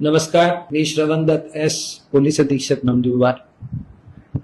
नमस्कार मी श्रवण Datta S police अधीक्षक नंदुरबार.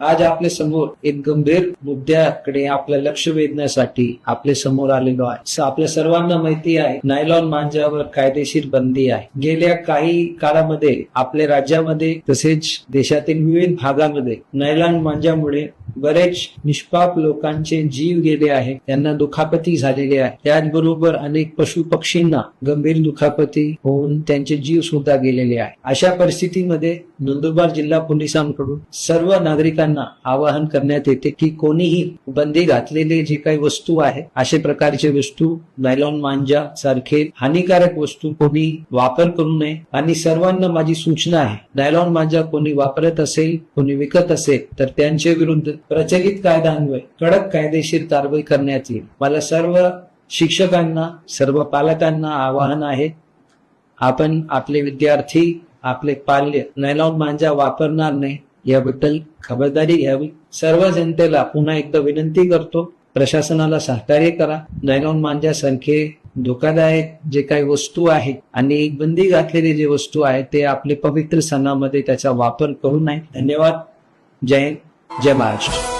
आज आपल्यासमोर एक गंभीर मुद्द्याकडे आपलं लक्ष वेधण्यासाठी आपल्यासमोर आलेलो आहे. आपल्या सर्वांना माहिती आहे नायलॉन मांजावर कायदेशीर बंदी आहे. गेल्या काही काळामध्ये आपल्या राज्यामध्ये तसेच देशातील विविध भागामध्ये नायलॉन मांजामुळे बरेच निष्पाप लोकांचे जीव गेले आहे त्यांना दुखापती झालेली आहे त्याचबरोबर अनेक पशु पक्षींना गंभीर दुखापती होऊन त्यांचे जीव सुद्धा गेलेले आहे अशा परिस्थितीमध्ये नंदुरबार जिल्हा पोलिसांकडून सर्व नागरिकांना आवाहन करण्यात येते की कोणीही बंदी घातलेले जे काही वस्तू आहे अशा प्रकारचे वस्तू नायलॉन मांजा सारखे हानिकारक वस्तू कोणी वापर करू नये. आणि सर्वांना माझी सूचना आहे नायलॉन मांजा कोणी वापरत असेल कोणी विकत असेल तर त्यांच्या विरुद्ध प्रचलित कायद्यान्वये कडक कायदेशीर कारवाई करण्यात येईल मला सर्व शिक्षकांना सर्व पालकांना आवाहन आहे. आपण आपले विद्यार्थी आपले पाल्य नैलॉन मांजा वापरणार नाही याबद्दल खबरदारी घ्यावी. सर्व जनतेला पुन्हा एकदा विनंती करतो प्रशासनाला सहकार्य करा. नैलॉन मांजा संख्ये धोकादायक जे काही वस्तू आहेत आणि बंदी घातलेली जे वस्तू आहे ते आपले पवित्र सणामध्ये त्याचा वापर करू नये. धन्यवाद. जय Gdzie masz?